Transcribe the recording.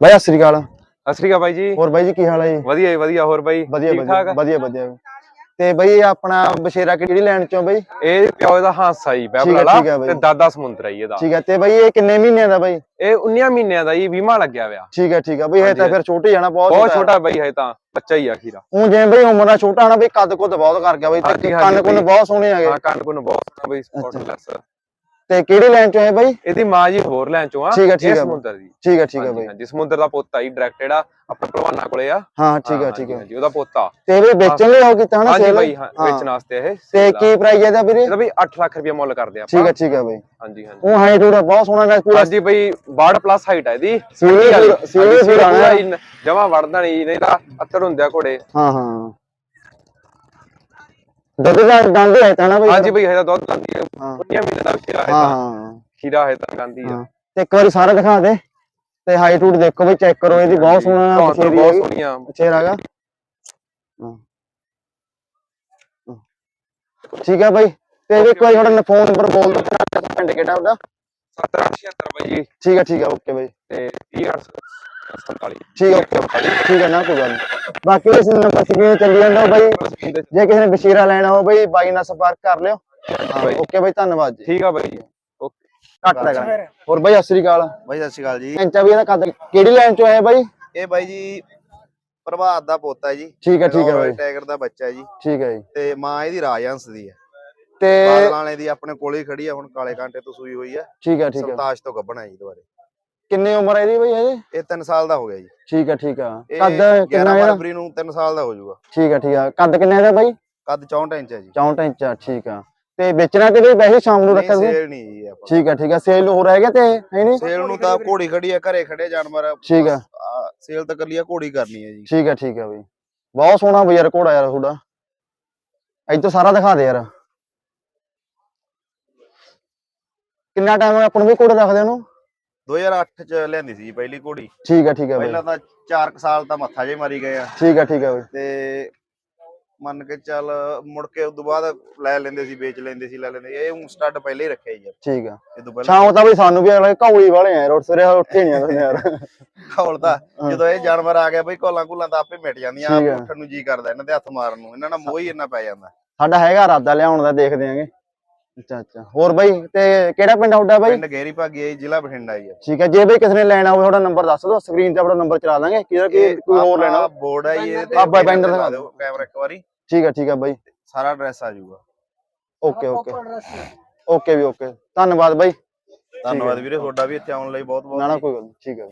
ਬਾਈ ਸਤਿ ਸ੍ਰੀ ਅਕਾਲ। ਸਤਿ ਸ਼੍ਰੀ ਅਕਾਲ ਬਾਈ ਜੀ। ਹੋਰ ਬਾਈ ਜੀ ਕੀ ਹਾਲ ਹੈ ਜੀ? ਵਧੀਆ ਜੀ ਵਧੀਆ। ਹੋਰ ਬਾਈ ਵਧੀਆ ਵਧੀਆ ਵਧੀਆ ਵਧੀਆ। ਤੇ ਬਾਈ ਇਹ ਆਪਣਾ ਬਸ਼ੇਰਾ ਕਿਹੜੀ ਲੈਣ ਚੋਂ ਬਾਈ? ਇਹ ਪਿਓ ਦਾ ਹਾਸਾ ਜੀ ਠੀਕ ਬੈਬਲ ਹੈ, ਵਾਲਾ ਹੈ। ਤੇ ਦਾਦਾ ਸਮੁੰਦਰ ਜੀ ਇਹਦਾ। ਠੀਕ ਹੈ ਤੇ ਬਾਈ ਇਹ ਕਿੰਨੇ ਮਹੀਨਿਆਂ ਦਾ ਬਾਈ? ਇਹ 19 ਮਹੀਨਿਆਂ ਦਾ ਜੀ 20 ਲੱਗਿਆ ਹੋਇਆ। ਠੀਕ ਹੈ ਠੀਕ ਹੈ ਬਾਈ ਇਹ ਤਾਂ। ਫਿਰ ਛੋਟੇ ਜਾਣਾ ਬਹੁਤ ਬਹੁਤ ਛੋਟਾ। ਬਾਈ ਹੈ ਤਾਂ ਬੱਚਾ ਹੀ ਆ ਖੀਰਾ ਉਹ ਜਿਵੇਂ ਬਾਈ ਉਮਰ ਦਾ ਛੋਟਾ ਹਨਾ ਬਈ ਕੱਦ ਕੁੱਦ ਬਹੁਤ ਕਰ ਗਿਆ ਬਾਈ। ਤੇ ਕੰਨ ਕੁੰਨ। ਬਹੁਤ ਸੋਹਣੇ ਹੈਗੇ ਹਾਂ ਕੰਨ ਕੁੰਨ ਬਹੁਤ ਸੋਹਣਾ ਬਾਈ ਸਪੋਰਟਲੈਸ ਤੇ ਕਿਹੜੀ ਲੈਣ ਚੋਂ ਹੈ ਬਾਈ? ਇਹਦੀ ਮਾਂ ਜੀ ਹੋਰ ਲੈਣ ਚੋਂ ਆ ਠੀਕ ਹੈ, ਠੀਕ ਹੈ। ਸਮੁੰਦਰ ਦੀ। ਠੀਕ ਹੈ ਠੀਕ ਹੈ ਹਾਂਜੀ, ਬਾਈ। ਹਾਂਜੀ ਸਮੁੰਦਰ ਦਾ ਪੋਤਾ ਜੀ ਡਾਇਰੈਕਟਡ ਆ ਆਪਣੇ ਭਲਵਾਨਾਂ ਕੋਲੇ ਆ। ਹਾਂ ਠੀਕ ਹੈ ਹਾਂ, ਠੀਕ ਹਾਂਜੀ, ਹੈ ਹਾਂਜੀ ਉਹਦਾ ਪੋਤਾ। ਤੇ ਵੇਚਣ ਲਈ ਹੋ ਕੀਤਾ ਹਨਾ ਹਾਂਜੀ ਸੇਲ ਬਾਈ ਹਾਂ, ਹਾਂ। ਵੇਚਣ ਵਾਸਤੇ ਇਹ ਤੇ। ਕੀ ਪ੍ਰਾਈਸ ਹੈ ਇਹਦਾ ਵੀਰੇ? ਇਹਦਾ ਵੀ 8 ਲੱਖ ਰੁਪਏ ਮੁੱਲ ਕਰਦੇ ਆਪਾਂ। ਠੀਕ ਹੈ ਠੀਕ ਹੈ ਬਾਈ। ਹਾਂਜੀ ਹਾਂਜੀ। ਉਹ ਹਾਈਟ ਉਹਦਾ ਬਹੁਤ ਸੋਹਣਾ ਹੈ ਪੂਰਾ। ਹਾਂਜੀ ਬਈ 62 ਪਲੱਸ ਹਾਈਟ ਹੈ ਇਹਦੀ। ਸੀਰੀ ਪੂਰਾ- ਸੀਰੀ ਪੂਰਾ ਨਾ। ਜਮਾ ਵੜਦਾ ਨਹੀਂ ਨਹੀਂ ਤਾਂ ਅੱਤਰ ਹੁੰਦੇ ਆ ਘੋੜੇ। ਹਾਂ ਹਾਂ। ਦੁੱਧ ਦਾ ਦੰਦ ਹੈ ਤਾਂ ਨਾ ਬਾਈ। ਹਾਂਜੀ ਬਈ ਇਹਦਾ ਦੁੱਧ ਆਂਦੀ ਹੈ। ਹਾਂ। ਉਨੀਆਂ ਮਹੀਨੇ ਦਾ ਹੈ ਹਾਂ ਤਾਂ। ਹਾਂ। ਤਾਂ ਗਾਂਦੀ ਹੈ। ਹਾਂ। ਤੇ ਇੱਕ ਵਾਰੀ ਸਾਰਾ ਦਿਖਾ ਦੇ। ਤੇ ਹਾਈਟ ਹੂਟ ਦੇਖੋ ਬਈ ਚੈੱਕ ਕਰੋ ਇਹਦੀ ਬਹੁਤ ਸੋਹਣਾ ਬਛੇਰੀ ਬਹੁਤ ਸੋਹਣੀਆਂ ਬਛੇਰਾ ਹੈਗਾ। ਹਾਂ। ਹਾਂ। ਠੀਕ ਹੈ ਬਾਈ। ਤੇ ਇੱਕ ਵਾਰੀ ਤੁਹਾਡਾ ਫੋਨ ਨੰਬਰ ਬੋਲ ਦਿਓ ਤੇਰਾ ਪਿੰਡ ਕਿਹੜਾ ਉਹਦਾ 1776 ਬਾਈ। ਠੀਕ ਹੈ ਠੀਕ ਹੈ ਓਕੇ ਬਾਈ। ਤੇ 3847 ਠੀਕ ਹੈ ਓਕੇ। ਠੀਕ ਹੈ ਨਾ ਕੋਈ ਗੱਲ ਨੀ। ਬਾਕੀ ਇਸ ਨੰਬਰ ਸਕਰੀਨ ਚੱਲੀ ਜਾਂਦਾ ਬਾਈ। ਜੇ ਕਿਸੇ ਨੇ ਬਸ਼ੀਰਾ ਲੈਣਾ ਹੋ ਬਾਈ ਬਾਈ ਨਾਲ ਸੰਪਰਕ ਕਰ ਲਿਓ। ਓਕੇ ਬਾਈ ਧੰਨਵਾਦ ਜੀ। ਠੀਕ ਆ ਬਾਈ ਓਕੇ। ਕੱਟ ਲਗਾ ਹੋਰ ਬਾਈ ਸਤਿ ਸ੍ਰੀ ਅਕਾਲ। ਬਾਈ ਸਤਿ ਸ਼੍ਰੀ ਅਕਾਲ ਜੀ। ਇੰਚਾ ਵੀ ਇਹਦਾ ਕੱਦ ਕਿਹੜੀ ਲਾਈਨ ਚੋਂ ਆਇਆ ਬਾਈ? ਇਹ ਬਾਈ ਜੀ ਪ੍ਰਭਾਤ ਦਾ ਪੋਤਾ ਹੈ ਜੀ। ਠੀਕ ਹੈ ਠੀਕ ਹੈ ਬਾਈ। ਟਾਈਗਰ ਦਾ ਬੱਚਾ ਹੈ ਜੀ। ਠੀਕ ਹੈ ਜੀ। ਤੇ ਮਾਂ ਇਹਦੀ ਰਾਜਹੰਸ ਦੀ ਹੈ। ਤੇ ਬਾਦਲਾਂ ਵਾਲੇ ਦੀ ਆਪਣੇ ਕੋਲੇ ਹੀ ਖੜੀ ਆ ਹੁਣ ਕਾਲੇ ਕਾਂਟੇ ਤੋਂ ਸੂਈ ਹੋਈ ਹੈ। ਠੀਕ ਹੈ ਠੀਕ ਹੈ। ਸਵਤਾਸ਼ ਤੋਂ ਗੱਭਣ ਜੀ ਦੁਬਾਰੇ। ਕਿੰਨੀ ਉਮਰ ਹੈ ਇਹਦੀ ਬਾਈ ਹਜੇ? ਇਹ 3 ਸਾਲ ਦਾ ਹੋ ਗਿਆ ਜੀ। ਠੀਕ ਹੈ ਠੀਕ ਹੈ। ਕੱਦ 11 ਕਿੰਨਾ ਇਹਦਾ? ਫਰਵਰੀ ਨੂੰ 3 ਸਾਲ ਦਾ ਹੋ ਜਾਊਗਾ। ਠੀਕ ਹੈ ਠੀਕ ਹੈ। ਕੱਦ ਕਿੰਨਾ ਇਹਦਾ ਬਾਈ? ਕੱਦ 64 ਇੰਚ ਹੈ ਜੀ। 64 ਇੰਚ ਆ, ਠੀਕ ਆ ਤੇ ਵੇਚਣਾ ਤੇ ਵੀ ਵੈਸੇ ਸ਼ਾਮ ਨੂੰ ਨਹੀਂ ਸੀ ਸੇਲ ਨਹੀਂ ਜੀ ਆਪਾਂ। ਠੀਕ ਹੈ ਠੀਕ ਹੈ। ਸੇਲ ਹੋ ਰਹਿ ਗਿਆ ਤੇ ਹੈ ਨਹੀਂ? ਸੇਲ ਨੂੰ ਤਾਂ ਘੋੜੀ ਖੜੀ ਆ ਘਰੇ ਖੜੇ ਜਾਨਵਰ। ਠੀਕ ਆ ਸੇਲ ਤਾਂ ਕੱਲੀ ਆ ਘੋੜੀ ਕਰਨੀ ਹੈ ਜੀ। ਠੀਕ ਹੈ ਠੀਕ ਹੈ ਬਈ। ਬਹੁਤ ਸੋਹਣਾ ਬਈ ਯਾਰ ਘੋੜਾ ਯਾਰ ਤੁਹਾਡਾ। ਇੱਧਰ ਸਾਰਾ ਦਿਖਾ ਦੇ ਯਾਰ। ਕਿੰਨਾ ਟਾਈਮ ਹੋ ਗਿਆ ਆਪਾਂ ਨੂੰ ਵੀ ਘੋੜਾ ਰੱਖਦੇ ਨੂੰ? 2008 ਚ ਲਿਆਂਦੀ ਸੀ ਜੀ ਪਹਿਲੀ ਘੋੜੀ। ਠੀਕ ਹੈ ਠੀਕ ਹੈ ਬਈ ਪਹਿਲਾਂ ਤਾਂ 4 ਸਾਲ ਤਾਂ ਮੱਥਾ ਜੇ ਮਾਰੀ ਗਏ ਆ। ਠੀਕ ਹੈ ਠੀਕ ਹੈ ਬਈ। ਤੇ ਮੰਨ ਕੇ ਚੱਲ ਮੁੜ ਕੇ ਉਸ ਤੋਂ ਬਾਅਦ ਲੈ ਲੈਂਦੇ ਸੀ ਵੇਚ ਲੈਂਦੇ ਸੀ ਲੈ ਲੈਂਦੇ। ਇਹ ਹੁਣ ਸਟੱਡ ਪਹਿਲੇ ਹੀ ਰੱਖਿਆ ਜੀ। ਠੀਕ ਆ। ਇਹ ਤੋਂ ਪਹਿਲਾਂ ਸ਼ਾਮ ਤਾਂ ਬਈ ਸਾਨੂੰ ਵੀ ਅਗਲੇ ਕੌਲੀ ਵਾਲੇ ਆ ਰੋਟ ਸਰੇ ਉੱਠੇ ਨਹੀਂ ਆਉਂਦੇ ਯਾਰ। ਖੌਲਦਾ ਜਦੋਂ ਇਹ ਜਾਨਵਰ ਆ ਗਿਆ ਬਈ ਕੋਲਾਂ ਕੁਲਾਂ ਤਾਂ ਆਪੇ ਮਿਟ ਜਾਂਦੀਆਂ ਆਪ ਆ। ਉੱਠਣ ਨੂੰ ਜੀ ਕਰਦਾ ਇਹਨਾਂ ਦੇ ਹੱਥ ਮਾਰਨ ਨੂੰ ਇਹਨਾਂ ਨਾਲ ਮੋਹ ਹੀ ਇੰਨਾ ਪੈ ਜਾਂਦਾ। ਸਾਡਾ ਹੈਗਾ ਇਰਾਦਾ ਲਿਆਉਣ ਦਾ ਦੇਖਦੇ ਆਂਗੇ। ਅੱਛਾ ਅੱਛਾ। ਹੋਰ ਬਈ ਤੇ ਕਿਹੜਾ ਪਿੰਡ ਤੁਹਾਡਾ ਬਈ? ਪਿੰਡ ਗੇਰੀ ਭਾਗੀ ਹੈ ਜੀ, ਜ਼ਿਲ੍ਹਾ ਬਠਿੰਡਾ ਜੀ ਠੀਕ ਹੈ ਜੇ ਬਈ ਕਿਸੇ ਨੇ ਲੈਣਾ ਹੋਵੇ ਤੁਹਾਡਾ ਨੰਬਰ ਦੱਸ ਦਿਓ ਸਕਰੀਨ ਤੇ ਆਪਣਾ ਨੰਬਰ ਚਲਾ ਦਾਂਗੇ। ਕਿਹਦਾ ਕੀ ਕੋਈ ਹੋਰ ਲੈਣਾ? ਹੋਵੇ। ਬੋਰਡ ਹੈ ਜੀ ਇਹਦੇ ਆ ਬਾਈ ਬਾਈਂਡਰ ਲਾ ਦਿਖਾ ਦਿਓ ਕੈਮਰਾ ਇੱਕ ਵਾਰੀ। ਠੀਕ ਹੈ ਠੀਕ ਹੈ ਬਾਈ। ਸਾਰਾ ਐਡਰੈਸ ਆ ਜਾਊਗਾ। ਓਕੇ ਓਕੇ ਓਕੇ ਵੀ ਓਕੇ ਧੰਨਵਾਦ ਬਾਈ। ਧੰਨਵਾਦ ਵੀਰੇ ਤੁਹਾਡਾ ਵੀ ਇੱਥੇ ਆਉਣ ਲਈ ਬਹੁਤ ਬਹੁਤ ਨਾ ਨਾ ਕੋਈ ਗੱਲ ਨੀ, ਠੀਕ ਹੈ।